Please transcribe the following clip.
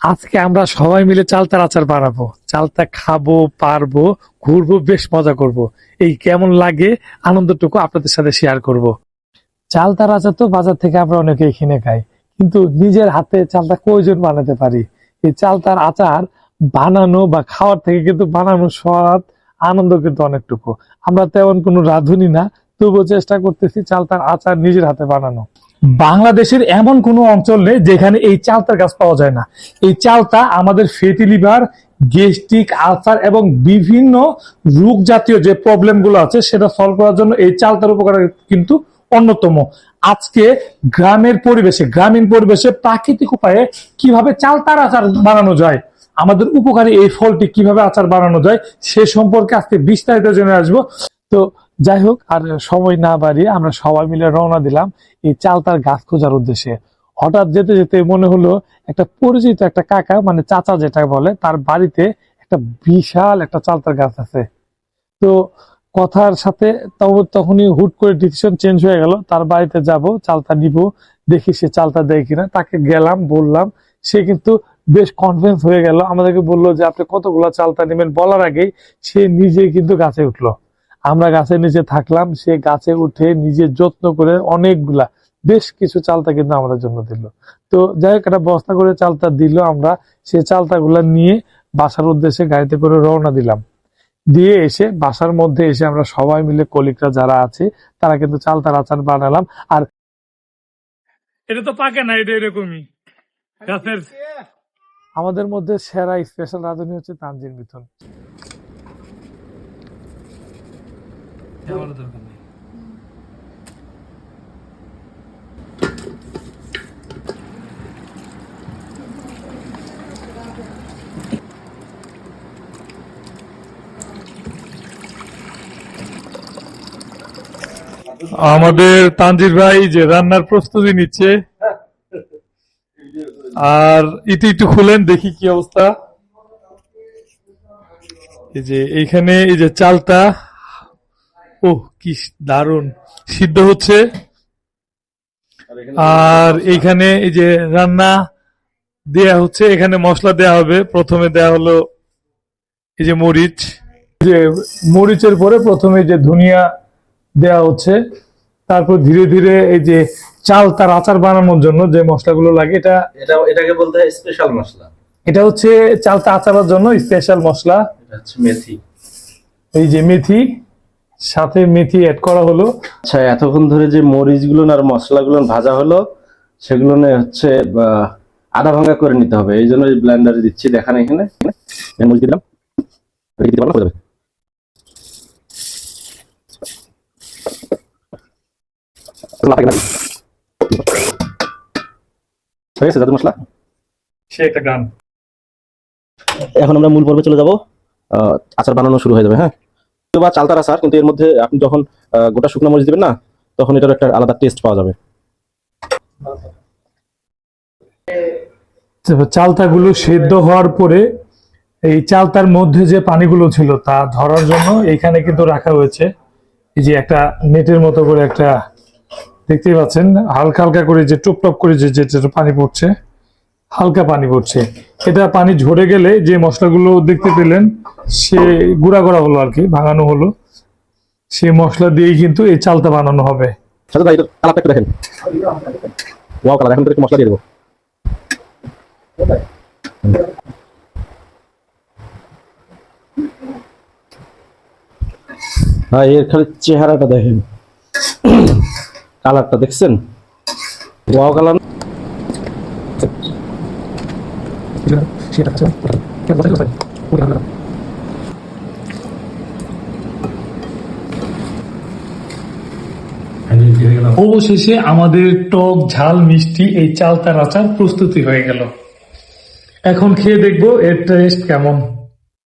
আজকে আমরা সবাই মিলে চালতার আচার বানাবো চালতা খাব, পারব, ঘুরবো, বেশ মজা করব। এই কেমন লাগে আনন্দটুকু আপনাদের সাথে শেয়ার করব। চালতার আচার তো বাজার থেকে আমরা অনেকেই কিনে খাই, কিন্তু নিজের হাতে চালটা কয়জন বানাতে পারি এই চালতার আচার বানানো বা খাওয়ার থেকে কিন্তু বানানোর স্বাদ, আনন্দ কিন্তু অনেকটুকু আমরা তেমন কোনো রাঁধুনি না, তবুও চেষ্টা করতেছি চালতার আচার নিজের হাতে বানানো বাংলাদেশের এমন কোনো অঞ্চল নেই যেখানে এই চালতার গাছ পাওয়া যায় না। এই চালতা আমাদের ফেটি লিভার গেস্টিক আলসার এবং বিভিন্ন রোগ জাতীয় যে প্রবলেমগুলো আছে সেটা সলভ করার জন্য এই চালতার উপকার কিন্তু অন্যতম। আজকে গ্রামের পরিবেশে, গ্রামীণ পরিবেশে প্রাকৃতিক উপায়ে কীভাবে চালতার আচার বানানো যায়, আমাদের উপকারী এই ফলটি কীভাবে আচার বানানো যায় সে সম্পর্কে আজকে বিস্তারিত জেনে আসব। তো যাই হোক আর সময় না বাড়িয়ে আমরা সবাই মিলে রওনা দিলাম এই চালতার গাছ খোঁজার উদ্দেশ্যে। হঠাৎ যেতে যেতে মনে হলো একটা পরিচিত একটা কাকা মানে চাচা যেটা বলে, তার বাড়িতে একটা বিশাল একটা চালতার গাছ আছে। তো কথার সাথে তখনই হুট করে ডিসিশন চেঞ্জ হয়ে গেল, তার বাড়িতে যাব, চালতা নিব, দেখি সে চালতা দেয় কিনা। তাকে গেলাম, বললাম, সে কিন্তু বেশ কনফিডেন্স হয়ে গেল। আমাদেরকে বলল যে, আপনি কতগুলো চালতা নেবেন? বলার আগেই সে নিজে কিন্তু গাছে উঠল। আমরা গাছের নিচে থাকলাম সে গাছে উঠে নিজে যত্ন করে অনেকগুলা বেশ কিছু চালতা কিন্তু আমাদের জন্য দিল। তো যাই হোক একটা বস্তা করে চালতা দিল আমরা সেই চালতাগুলা নিয়ে বাসার উদ্দেশ্যে গাড়িতে করে রওনা দিলাম। দিয়ে এসে বাসার মধ্যে এসে আমরা সবাই মিলে কলিকরা যারা আছে তারা কিন্তু চালতার আচার বানালাম আর এটা তো পাকে না এটা এরকমই। আমাদের মধ্যে সেরা স্পেশাল রাঁধুনি হচ্ছে তানজিন মিথুন। আমাদের তানজির ভাই যে রান্নার প্রস্তুতি নিচ্ছে আর ইটি একটু খুলেন দেখি কি অবস্থা। এই যে এইখানে এই যে চালটা ও কি দারুণ। সিদ্ধ হচ্ছে। আর এইখানে এই যে রান্না দেয়া হচ্ছে এখানে মশলা দেয়া হবে। প্রথমে দেয়া হলো এই যে মরিচ। যে মরিচের পরে প্রথমে যে ধনিয়া দেয়া হচ্ছে। তারপর ধীরে ধীরে এই যে চাল তার আচার বানানোর জন্য যে মশলাগুলো লাগে এটা এটা এটাকে বলতে হয় স্পেশাল মশলা। এটা হচ্ছে চালতা আচারের জন্য স্পেশাল মশলা। এটা হচ্ছে মেথি। এই যে মেথি। সাথে মেথি অ্যাড করা হলো। আচ্ছা এতক্ষণ ধরে যে মরিচগুলো আর মশলাগুলো ভাজা হলো সেগুলো হচ্ছে আধা ভাঙা করে নিতে হবে। এই জন্য ব্লেন্ডারে দিচ্ছি দেখান এখানে। মরিচ দিলাম। দিতে পারলাম যাবে। লাগে না। গেছে জাদু মশলা? সে একটা গান এখন আমরা মূল পর্বে চলে যাব। আহ, আচার বানানো শুরু হয়ে যাবে হ্যাঁ? তো বা চালতার আচার কিন্তু এর মধ্যে আপনি যখন গোটা শুকনো মরিচ দিবেন না, তখন এটার একটা আলাদা টেস্ট পাওয়া যাবে। চালতাগুলো সেদ্ধ হওয়ার পরে এই চালতার মধ্যে যে পানিগুলো ছিল তা ধরার জন্য এখানে কিন্তু রাখা হয়েছে। এই যে একটা নেটের মতো করে একটা, দেখতেই পাচ্ছেন, হালকা হালকা করে যে টুপ টপ করে যে যেটা পানি পড়ছে। হালকা পানি পড়ছে। এটা পানি ঝরে গেলে যে মশলাগুলো দেখতে পেলেন, সে গুঁড়া করা হলো আর কি, ভাঙানো হলো। সেই মশলা দিয়েই কিন্তু এই চালটা বানানো হবে। হ্যাঁ এর খালি চেহারাটা দেখেন। কালারটা দেখছেন? ওয়াও কালার অবশেষে আমাদের টক ঝাল মিষ্টি এই চালতার আচার প্রস্তুতি হয়ে গেল। এখন খেয়ে দেখব এর টেস্ট কেমন।